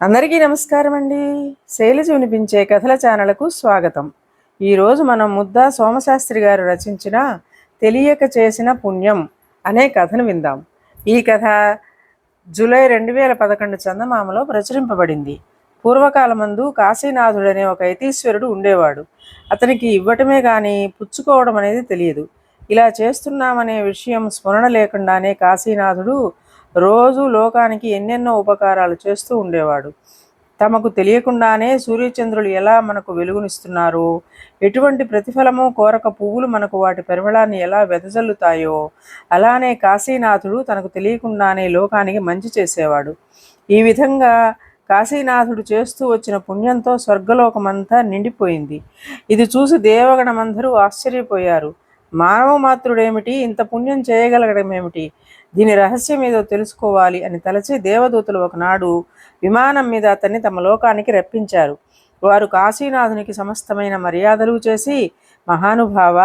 అందరికీ నమస్కారం అండి. శైలజ వినిపించే కథల ఛానల్కు స్వాగతం. ఈరోజు మనం ముద్దా సోమశాస్త్రి గారు రచించిన తెలియక చేసిన పుణ్యం అనే కథను విందాం. ఈ కథ జూలై రెండు వేల పదకొండు చందమామలో ప్రచురింపబడింది. పూర్వకాలమందు కాశీనాథుడనే ఒక యతీశ్వరుడు ఉండేవాడు. అతనికి ఇవ్వటమే కానీ పుచ్చుకోవడం అనేది తెలియదు. ఇలా చేస్తున్నామనే విషయం స్మరణ లేకుండానే కాశీనాథుడు రోజు లోకానికి ఎన్నెన్నో ఉపకారాలు చేస్తూ ఉండేవాడు. తమకు తెలియకుండానే సూర్యచంద్రులు ఎలా మనకు వెలుగునిస్తున్నారో ఎటువంటి ప్రతిఫలము కోరక పువ్వులు మనకు వాటి పరిమళాన్ని ఎలా వెదజల్లుతాయో అలానే కాశీనాథుడు తనకు తెలియకుండానే లోకానికి మంచి చేసేవాడు. ఈ విధంగా కాశీనాథుడు చేస్తూ వచ్చిన పుణ్యంతో స్వర్గలోకమంతా నిండిపోయింది. ఇది చూసి దేవగణమందరూ ఆశ్చర్యపోయారు. మానవ మాతృడేమిటి ఇంత పుణ్యం చేయగలగడం ఏమిటి? దీని రహస్యం ఏదో తెలుసుకోవాలి అని తలచి దేవదూతలు ఒకనాడు విమానం మీద అతన్ని తమ లోకానికి రప్పించారు. వారు కాశీనాథునికి సమస్తమైన మర్యాదలు చేసి మహానుభావ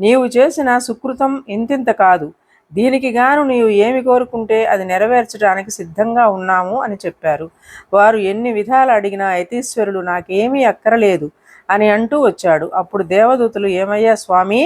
నీవు చేసిన సుకృతం ఇంతింత కాదు. దీనికి గాను నీవు ఏమి కోరుకుంటే అది నెరవేర్చడానికి సిద్ధంగా ఉన్నాము అని చెప్పారు. వారు ఎన్ని విధాలు అడిగినా యతీశ్వరుడు నాకేమీ అక్కరలేదు అని అంటూ వచ్చాడు. అప్పుడు దేవదూతలు ఏమయ్యా స్వామి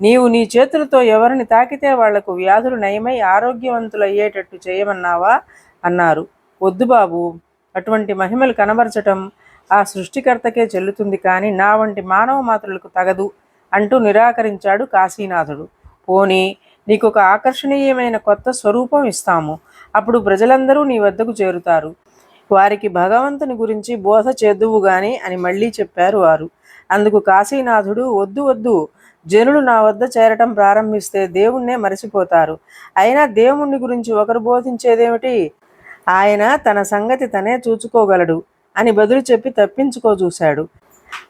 నీవు నీ చేతులతో ఎవరిని తాకితే వాళ్ళకు వ్యాధులు నయమై ఆరోగ్యవంతులు అయ్యేటట్టు చేయమన్నావా? అన్నారు. వద్దు బాబు అటువంటి మహిమలు కనబరచటం ఆ సృష్టికర్తకే చెల్లుతుంది కానీ నా వంటి మానవ మాతృలకు తగదు అంటూ నిరాకరించాడు కాశీనాథుడు. పోనీ నీకు ఒక ఆకర్షణీయమైన కొత్త స్వరూపం ఇస్తాము. అప్పుడు ప్రజలందరూ నీ వద్దకు చేరుతారు. వారికి భగవంతుని గురించి బోధ చేద్దువు గాని అని మళ్ళీ చెప్పారు వారు. అందుకు కాశీనాథుడు వద్దు వద్దు. జనులు నా వద్ద చేరటం ప్రారంభిస్తే దేవుణ్ణే మరచిపోతారు అయినా దేవుణ్ణి గురించి ఒకరు బోధించేదేమిటి? ఆయన తన సంగతి తనే చూచుకోగలడు అని బదులు చెప్పి తప్పించుకో చూశాడు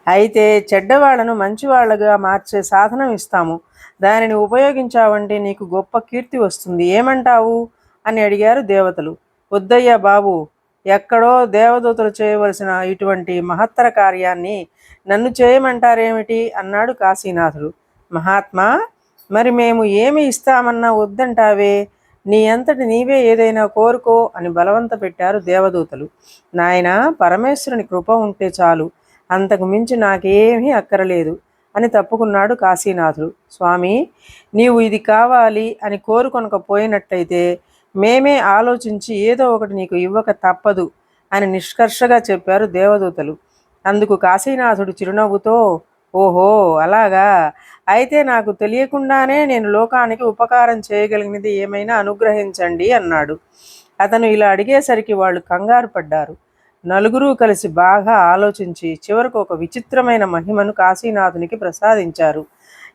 అయితే చెడ్డవాళ్ళను మంచివాళ్ళుగా మార్చే సాధనం ఇస్తాము. దానిని ఉపయోగించావంటే నీకు గొప్ప కీర్తి వస్తుంది. ఏమంటావు? అని అడిగారు దేవతలు. వద్దయ్య బాబు ఎక్కడో దేవదూతలు చేయవలసిన ఇటువంటి మహత్తర కార్యాన్ని నన్ను చేయమంటారేమిటి? అన్నాడు కాశీనాథుడు. మహాత్మా మరి మేము ఏమి ఇస్తామన్నా వద్దంటావే? నీ అంతటి నీవే ఏదైనా కోరుకో అని బలవంత పెట్టారు దేవదూతలు. నాయన పరమేశ్వరుని కృప ఉంటే చాలు. అంతకు మించి నాకేమీ అక్కరలేదు. అని తప్పుకున్నాడు కాశీనాథుడు. స్వామి నీవు ఇది కావాలి అని కోరుకొనకపోయినట్టయితే మేమే ఆలోచించి ఏదో ఒకటి నీకు ఇవ్వక తప్పదు అని నిష్కర్షగా చెప్పారు దేవదూతలు. అందుకు కాశీనాథుడు చిరునవ్వుతో ఓహో అలాగా? అయితే నాకు తెలియకుండానే నేను లోకానికి ఉపకారం చేయగలిగినది ఏమైనా అనుగ్రహించండి అన్నాడు. అతను ఇలా అడిగేసరికి వాళ్ళు కంగారు పడ్డారు. నలుగురు కలిసి బాగా ఆలోచించి చివరకు ఒక విచిత్రమైన మహిమను కాశీనాథునికి ప్రసాదించారు.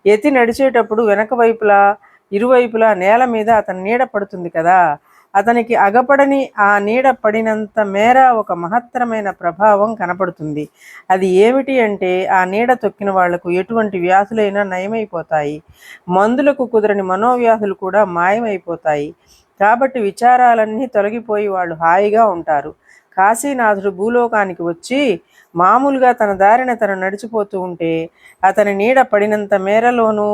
ఎతి నడిచేటప్పుడు వెనక వైపులా ఇరువైపులా నేల మీద అతని నీడ పడుతుంది కదా? అతనికి అగపడని ఆ నీడ పడినంత మేర ఒక మహత్తరమైన ప్రభావం కనపడుతుంది. అది ఏమిటి అంటే ఆ నీడ తొక్కిన వాళ్ళకు ఎటువంటి వ్యాధులైనా నయమైపోతాయి. మందులకు కుదరని మనోవ్యాధులు కూడా మాయమైపోతాయి. కాబట్టి విచారాలన్నీ తొలగిపోయి వాళ్ళు హాయిగా ఉంటారు. కాశీనాథుడు భూలోకానికి వచ్చి మామూలుగా తన దారిన తను నడిచిపోతూ ఉంటే అతని నీడ పడినంత మేరలోనూ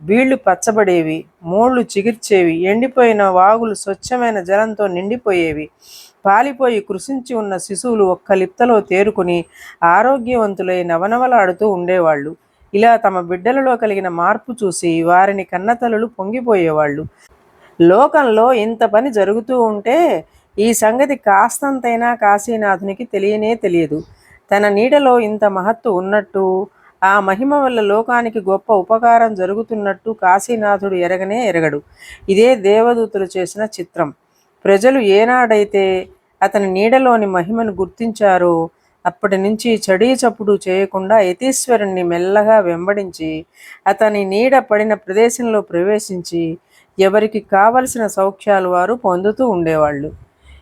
బీళ్ళు పచ్చబడేవి మోళ్ళు చిగిర్చేవి ఎండిపోయిన వాగులు స్వచ్ఛమైన జలంతో నిండిపోయేవి. పాలిపోయి కృషించి ఉన్న శిశువులు ఒక్క లిప్తలో తేరుకుని ఆరోగ్యవంతులై నవనవలాడుతూ ఉండేవాళ్ళు. ఇలా తమ బిడ్డలలో కలిగిన మార్పు చూసి వారిని కన్నతల్లులు పొంగిపోయేవాళ్ళు. లోకంలో ఇంత పని జరుగుతూ ఉంటే ఈ సంగతి కాస్తంతైనా కాశీనాథునికి తెలియనే తెలియదు. తన నీడలో ఇంత మహత్తు ఉన్నట్టు ఆ మహిమ వల్ల లోకానికి గొప్ప ఉపకారం జరుగుతున్నట్టు కాశీనాథుడు ఎరగనే ఎరగడు. ఇదే దేవదూతులు చేసిన చిత్రం. ప్రజలు ఏనాడైతే అతని నీడలోని మహిమను గుర్తించారో అప్పటి నుంచి చడీ చప్పుడు చేయకుండా యతీశ్వరుణ్ణి మెల్లగా వెంబడించి అతని నీడ పడిన ప్రదేశంలో ప్రవేశించి ఎవరికి కావలసిన సౌఖ్యాలు వారు పొందుతూ ఉండేవాళ్ళు.